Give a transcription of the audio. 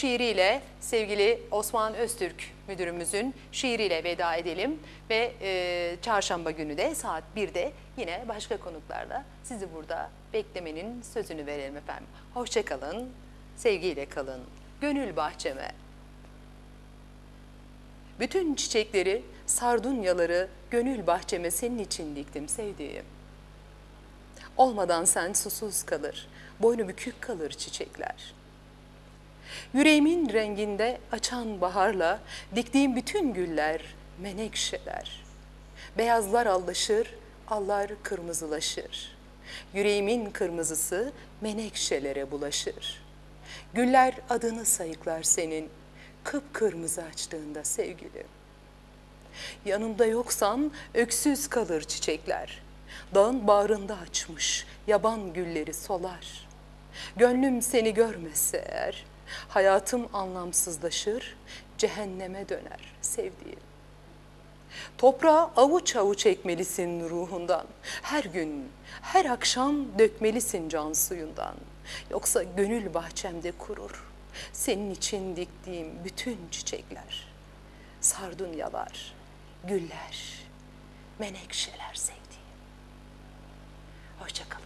şiiriyle sevgili Osman Öztürk müdürümüzün şiiriyle veda edelim. Ve e, çarşamba günü de saat 1'de yine başka konuklarla sizi burada beklemenin sözünü verelim efendim. Hoşçakalın, sevgiyle kalın. Gönül bahçeme. Bütün çiçekleri, sardunyaları gönül bahçeme senin için diktim sevdiğim. Olmadan sen susuz kalır, boynu bükük kalır çiçekler. Yüreğimin renginde açan baharla diktiğim bütün güller menekşeler. Beyazlar allaşır, allar kırmızılaşır. Yüreğimin kırmızısı menekşelere bulaşır. Güller adını sayıklar senin, kıpkırmızı açtığında sevgilim. Yanımda yoksan öksüz kalır çiçekler. Dağın bağrında açmış yaban gülleri solar. Gönlüm seni görmese eğer, hayatım anlamsızlaşır, cehenneme döner sevdiğim. Toprağa avuç avuç ekmelisin ruhundan. Her gün, her akşam dökmelisin can suyundan. Yoksa gönül bahçemde kurur. Senin için diktiğim bütün çiçekler. Sardunyalar, güller, menekşeler sevdiğim. Hoşçakalın.